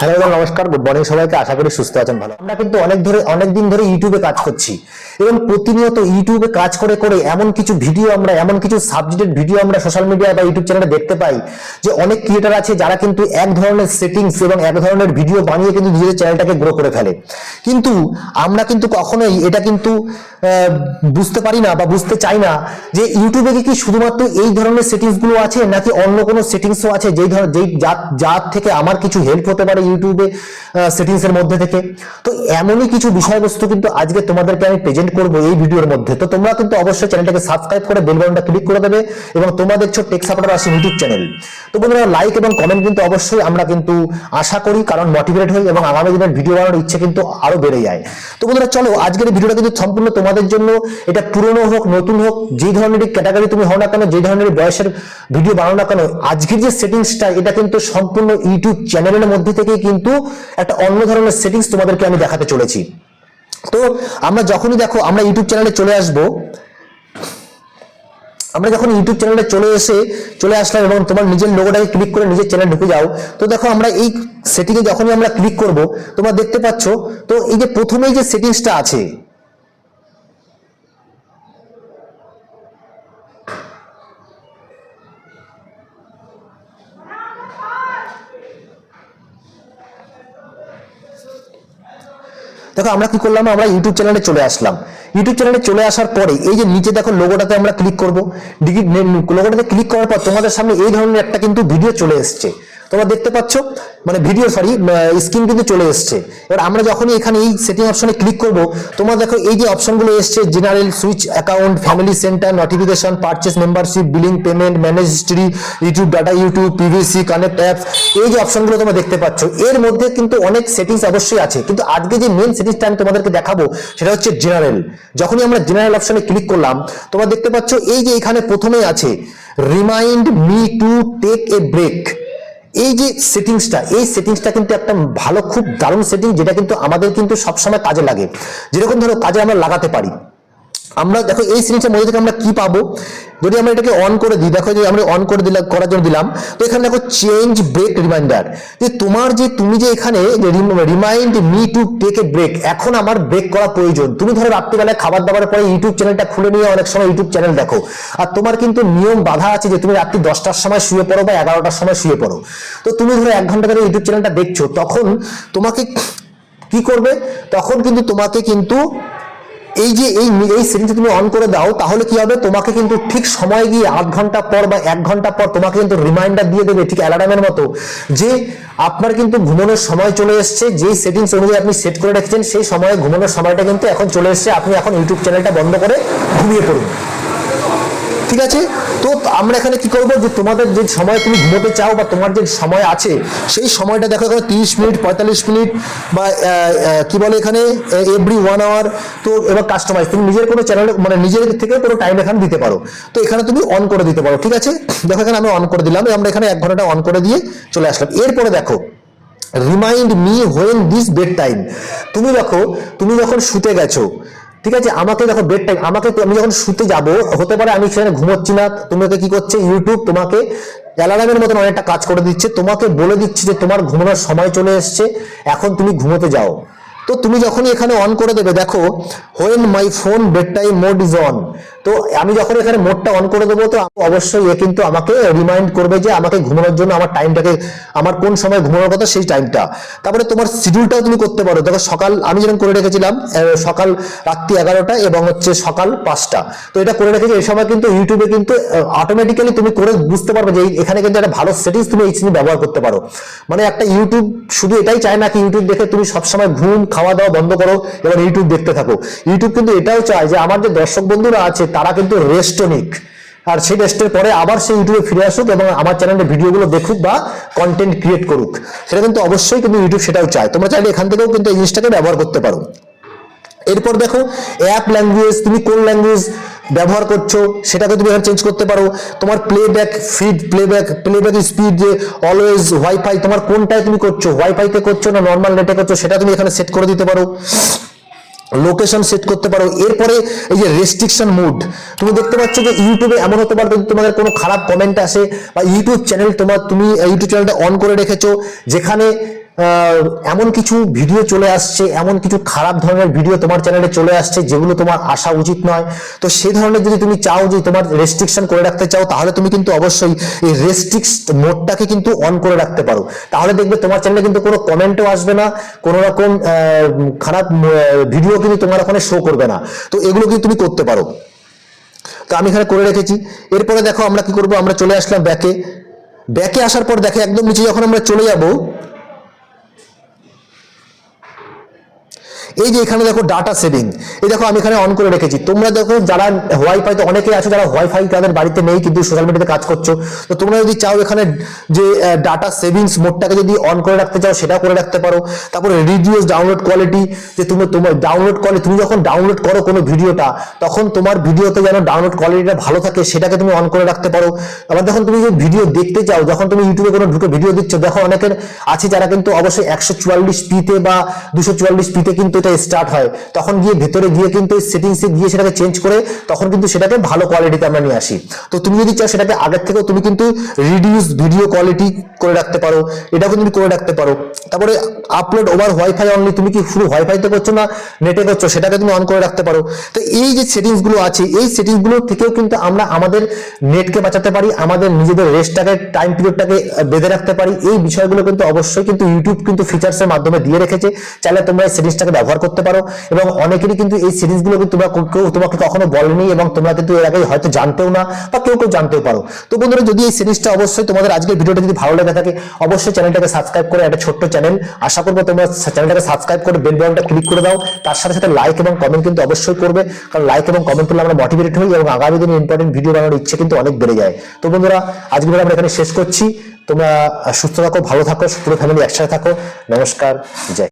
Hello নমস্কার। Good morning সবাইকে। আশা করি সুস্থ আছেন, ভালো। আমরা কিন্তু অনেক ধরে, অনেক দিন ধরে ইউটিউবে কাজ করছি। এবং প্রতিনিয়ত ইউটিউবে কাজ করে করে এমন কিছু ভিডিও আমরা, এমন কিছু সাবজেক্টেড ভিডিও আমরা সোশ্যাল মিডিয়া বা ইউটিউব চ্যানেলে দেখতে পাই যে অনেক ক্রিয়েটার আছে যারা কিন্তু এক ধরনের সেটিংস এবং এক ধরনের ভিডিও বানিয়ে কিন্তু নিজের চ্যানেলটাকে গ্রো করে ফেলে। কিন্তু আমরা কিন্তু কখনোই এটা কিন্তু বুঝতে পারি না বা বুঝতে চাই না যে ইউটিউবে কি শুধুমাত্র এই ধরনের সেটিংসগুলো আছে নাকি অন্য কোনো সেটিংসও আছে যেই ধর, যেই যার থেকে আমার কিছু হেল্প হতে পারে ইউটিউবে সেটিংস এর মধ্যে থেকে। তো এমনই কিছু বিষয়বস্তু কিন্তু আজকে তোমাদেরকে আমি প্রেজেন্ট করব এই ভিডিওর মধ্যে। তো তোমরা কিন্তু অবশ্যই চ্যানেলটাকে সাবস্ক্রাইব করে বেল বাটনটা ক্লিক করে দেবে এবং তোমরা দেখছ টেক সাপোর্টার আসে ইউটিউব চ্যানেল তো বন্ধুরা লাইক এবং কমেন্ট কিন্তু অবশ্যই আমরা কিন্তু আশা করি, কারণ মোটিভেট হই এবং আগামী দিনের ভিডিও বানানোর ইচ্ছে কিন্তু আরও বেড়ে যায়। তো বন্ধুরা, চলো আজকের ভিডিওটা কিন্তু সম্পূর্ণ তোমাদের জন্য। এটা পুরনো হোক, নতুন হোক, যেই ধরনের ক্যাটাগরি তুমি হও না কেন যে ধরনের বয়সের ভিডিও বানাও না কেন, আজকের যে সেটিংসটা এটা কিন্তু সম্পূর্ণ ইউটিউব চ্যানেলের মধ্যে থেকে কিন্তু একটা অন্য ধরনের সেটিংস তোমাদেরকে আমি দেখাতে চলেছি। তো আমরা যখনই দেখো, আমরা ইউটিউব চ্যানেলে চলে আসব, আমরা যখন ইউটিউব চ্যানেলে চলে এসে চলে আসলাম এবং তোমার নিজের লোগোটাকে ক্লিক করে নিজের চ্যানেল ঢুকে যাও, তো দেখো আমরা এই সেটিংয়ে যখনই আমরা ক্লিক করব, তোমরা দেখতে পাচ্ছ, তো এই যে প্রথমেই যে সেটিংসটা আছে দেখো আমরা কি করলাম? আমরা ইউটিউব চ্যানেলে চলে আসলাম। ইউটিউব চ্যানেলে চলে আসার পরে এই যে নিচে দেখো লোগোটাতে আমরা ক্লিক করব। লোগোটাতে ক্লিক করার পর তোমাদের সামনে এই ধরনের একটা কিন্তু ভিডিও চলে এসছে। তোমরা দেখতে পাচ্ছ মানে ভিডিও সরি স্ক্রিন কিন্তু চলে এসছে। এবার আমরা যখনই এখানে এই সেটিং অপশনে ক্লিক করব, তোমরা দেখো এই যে অপশনগুলো এসছে general switch account family centre notification purchase membership billing payment manage history YouTube data YouTube PVC connect apps এই যে অপশনগুলো তোমরা দেখতে পাচ্ছ, এর মধ্যে কিন্তু অনেক সেটিংস অবশ্যই আছে। কিন্তু আজকে যে মেন সেটিংসটা আমি তোমাদেরকে দেখাবো, সেটা হচ্ছে জেনারেল যখনই আমরা জেনারেল অপশনে ক্লিক করলাম, তোমরা দেখতে পাচ্ছ এই যে এখানে প্রথমেই আছে remind me to take a break এই যে সেটিংসটা এই সেটিংসটা কিন্তু একটা ভালো, খুব দারুণ সেটিং যেটা কিন্তু আমাদের কিন্তু সবসময় কাজে লাগে। যেরকম ধরো কাজে আমরা লাগাতে পারি। আমরা দেখো এই সেটিংসের মধ্যে থেকে আমরা কি পাবো? যদি আমরা এটাকে অন করে দিই, দেখো যে আমরা অন করে দিলাম, করার জন্য দিলাম, তো এখানে দেখো চেঞ্জ ব্রেক রিমাইন্ডার যে তোমার যে, তুমি যে এখানে remind me to take a break এখন আমার ব্রেক করা প্রয়োজন। তুমি ধরো রাত্রিবেলায় খাবার দাবার পরে ইউটিউব চ্যানেলটা খুলে নিয়ে অনেক সময় ইউটিউব চ্যানেল দেখো। আর তোমার কিন্তু নিয়ম বাধা আছে যে তুমি রাত্রি দশটার সময় শুয়ে পড়ো বা এগারোটার সময় শুয়ে পড়ো। তো তুমি ধরো এক ঘণ্টা ধরে ইউটিউব চ্যানেলটা দেখছ, তখন তোমাকে কি করবে? তখন কিন্তু তোমাকে কিন্তু এই যে এই এই সেটিংটা তুমি অন করে দাও, তাহলে কি হবে? তোমাকে কিন্তু ঠিক সময় গিয়ে আধ ঘণ্টা পর বা এক ঘণ্টা পর তোমাকে কিন্তু রিমাইন্ডার দিয়ে দেবে, ঠিক অ্যালার্মের মতো, যে আপনার কিন্তু ঘুমানোর সময় চলে এসছে, যেই সেটিংস অনুযায়ী আপনি সেট করে রেখেছেন, সেই সময়ে ঘুমানোর সময়টা কিন্তু এখন চলে এসছে। আপনি এখন ইউটিউব চ্যানেলটা বন্ধ করে ঘুমিয়ে পড়ুন। ঠিক আছে? তো আমরা এখানে কি করব? যে তোমাদের যে সময় তুমি ঘুমোতে চাও বা তোমার যে সময় আছে, সেই সময়টা দেখো এখানে তিরিশ মিনিট, পঁয়তাল্লিশ মিনিট বা কি বলে এখানে? এভরি ওয়ান আওয়ার তো এবার কাস্টমাইজ তুমি নিজের কোনো চ্যানেল মানে নিজের থেকে কোনো টাইম এখানে দিতে পারো। তো এখানে তুমি অন করে দিতে পারো, ঠিক আছে? দেখো এখানে আমি অন করে দিলাম। আমরা এখানে এক ঘণ্টা অন করে দিয়ে চলে আসলাম। এরপরে দেখো remind me when this bedtime তুমি দেখো, তুমি যখন শুতে গেছো ঠিক আছে? আমাকে দেখো বেড টাইম আমাকে আমি যখন শুতে যাব, হতে পারে আমি সেখানে ঘুমোচ্ছি না, তোমাকে কি করছে? ইউটিউব তোমাকে অ্যালার্মের মতন অনেকটা কাজ করে দিচ্ছে। তোমাকে বলে দিচ্ছে যে তোমার ঘুমানোর সময় চলে এসছে, এখন তুমি ঘুমোতে যাও। তো তুমি যখনই এখানে অন করে দেবে, দেখো when my phone bedtime mode is on তো আমি যখন এখানে মোডটা অন করে দেবো, তো অবশ্যই এ কিন্তু আমাকে রিমাইন্ড করবে যে আমাকে ঘুমানোর জন্য আমার টাইমটাকে আমার কোন সময় ঘুমানোর কথা সেই টাইমটা তারপরে তোমার শিডিউলটাও তুমি করতে পারো। দেখো সকাল, আমি যেরকম করে রেখেছিলাম সকাল রাত্রি এগারোটা এবং হচ্ছে সকাল পাঁচটা। তো এটা করে রেখেছি, এই সময় কিন্তু ইউটিউবে কিন্তু অটোমেটিক্যালি তুমি করে বুঝতে পারবে যে এখানে কিন্তু একটা ভালো সেটিংস তুমি এই জিনিস ব্যবহার করতে পারো। মানে একটা ইউটিউব শুধু এটাই চায় না কি ইউটিউব দেখে তুমি সবসময় ঘুম, খাওয়া দাওয়া বন্ধ করো এবং ইউটিউব দেখতে থাকো। ইউটিউব কিন্তু এটাও চায় যে আমার যে দর্শক বন্ধুরা আছে তারা কিন্তু রেস্টও নিক। আর সেই রেস্টের পরে আবার সেই ইউটিউবে ফিরে আসুক এবং আমার চ্যানেলে ভিডিওগুলো দেখুক বা কন্টেন্ট ক্রিয়েট করুক। সেটা কিন্তু অবশ্যই কিন্তু ইউটিউব সেটাও চায়। তোমরা চাইলে এখান থেকেও কিন্তু এই জিনিসটাকে ব্যবহার করতে পারো। এরপর দেখো অ্যাপ ল্যাঙ্গুয়েজ তুমি কোন ল্যাঙ্গুয়েজ ব্যবহার করছ সেটাকে তুমি এখানে চেঞ্জ করতে পারো। তোমার playback feed playback playback speed যে অলওয়েজ ওয়াইফাই তোমার কোনটায় তুমি করছ ওয়াইফাইতে করছ না নর্মাল নেটে করছ, সেটা তুমি এখানে সেট করে দিতে পারো। লোকেশন সেট করতে পারো। এরপরে এই যে রেস্ট্রিকশন মুড তুমি দেখতে পাচ্ছ যে ইউটিউবে এমন হতে পারে যদি তোমাদের কোনো খারাপ কমেন্ট আসে বা ইউটিউব চ্যানেল তোমার, তুমি ইউটিউব চ্যানেলটা অন করে রেখেছো, যেখানে এমন কিছু ভিডিও চলে আসছে, এমন কিছু খারাপ ধরনের ভিডিও তোমার চ্যানেলে চলে আসছে যেগুলো তোমার আসা উচিত নয়। তো সেই ধরনের যদি তুমি চাও যে তোমার রেস্ট্রিকশন করে রাখতে চাও, তাহলে তুমি কিন্তু অবশ্যই এই রেস্ট্রিক্স মোডটাকে কিন্তু অন করে রাখতে পারো। তাহলে দেখবে তোমার চ্যানেলে কিন্তু কোনো কমেন্টও আসবে না, কোনো রকম খারাপ ভিডিও কিন্তু তোমার ওখানে শো করবে না। তো এগুলো কিন্তু তুমি করতে পারো। তো আমি এখানে করে রেখেছি। এরপরে দেখো আমরা কি করব? আমরা চলে আসলাম ব্যাকে ব্যাকে আসার পর দেখো একদম নিচে যখন আমরা চলে যাব এই যে এখানে দেখো ডাটা সেভিং এই দেখো আমি এখানে অন করে রেখেছি। তোমরা দেখো যারা ওয়াইফাই তো অনেকেই আছো যারা ওয়াইফাই তাদের বাড়িতে নেই কিন্তু সোশ্যাল মিডিয়াতে কাজ করছ। তো তোমরা যদি চাও এখানে যে ডাটা সেভিংস মোডটাকে যদি অন করে রাখতে চাও সেটা করে রাখতে পারো। তারপরে রিডিউস ডাউনলোড কোয়ালিটি যে তুমি তোমার ডাউনলোড কোয়ালিটি তুমি যখন ডাউনলোড করো কোনো ভিডিওটা, তখন তোমার ভিডিওতে যেন ডাউনলোড কোয়ালিটিটা ভালো থাকে সেটাকে তুমি অন করে রাখতে পারো। আবার যখন তুমি যে ভিডিও দেখতে চাও, যখন তুমি ইউটিউবে কোনো ঢুকে ভিডিও দিচ্ছ, দেখো অনেকের আছে যারা কিন্তু অবশ্যই একশো চুয়াল্লিশ পিতে বা দুশো চুয়াল্লিশ পিতে কিন্তু এটা স্টার্ট হয়, তখন গিয়ে ভেতরে গিয়ে কিন্তু সেটিংসে গিয়ে সেটাকে চেঞ্জ করে তখন কিন্তু সেটাকে ভালো কোয়ালিটিতে আমরা নিয়ে আসি। তো তুমি যদি চাও সেটাকে আগের থেকেও তুমি কিন্তু রিডিউস ভিডিও কোয়ালিটি করে রাখতে পারো, এটাও তুমি করে রাখতে পারো। তারপরে আপলোড ওভার ওয়াইফাই অনলি তুমি কি শুধু ওয়াইফাইতে করছ না নেটে করছ, সেটাকে তুমি অন করে রাখতে পারো। তো এই যে সেটিংসগুলো আছে, এই সেটিংসগুলো থেকেও কিন্তু আমরা আমাদের নেটকে বাঁচাতে পারি, আমাদের নিজেদের রেস্টটাকে টাইম পিরিয়ডটাকে বেঁধে রাখতে পারি। এই বিষয়গুলো কিন্তু অবশ্যই কিন্তু ইউটিউব কিন্তু ফিচার্সের মাধ্যমে দিয়ে রেখেছে। চাইলে তোমরা এই সেটিংসটাকে ব্যবহার করতে পারো। এবং অনেকেরই কিন্তু এই সিরিজগুলো কিন্তু তোমরা কেউ তোমাকে কখনো বলেনি এবং তোমরা কিন্তু এর আগে হয়তো জানতেও না বা কেউ কেউ জানতেও পারো। তো বন্ধুরা, যদি এই সিরিজটা অবশ্যই তোমাদের আজকের ভিডিওটা যদি ভালো লেগে থাকে, অবশ্যই চ্যানেলটাকে সাবস্ক্রাইব করে একটা ছোট্ট চ্যানেল আশা করব তোমরা চ্যানেলটাকে সাবস্ক্রাইব করে বেল বাটনটা ক্লিক করে দাও। তার সাথে সাথে লাইক এবং কমেন্ট কিন্তু অবশ্যই করবে। কারণ লাইক এবং কমেন্ট করলে আমরা মোটিভেটেড হই এবং আগামী দিনে ইম্পর্টেন্ট ভিডিও বানানোর ইচ্ছে কিন্তু অনেক বেড়ে যায়। তো বন্ধুরা আজকে আমরা এখানে শেষ করছি। তোমরা সুস্থ থাকো, ভালো থাকো, পুরো ফ্যামিলি একসাথে থাকো। নমস্কার, জয়।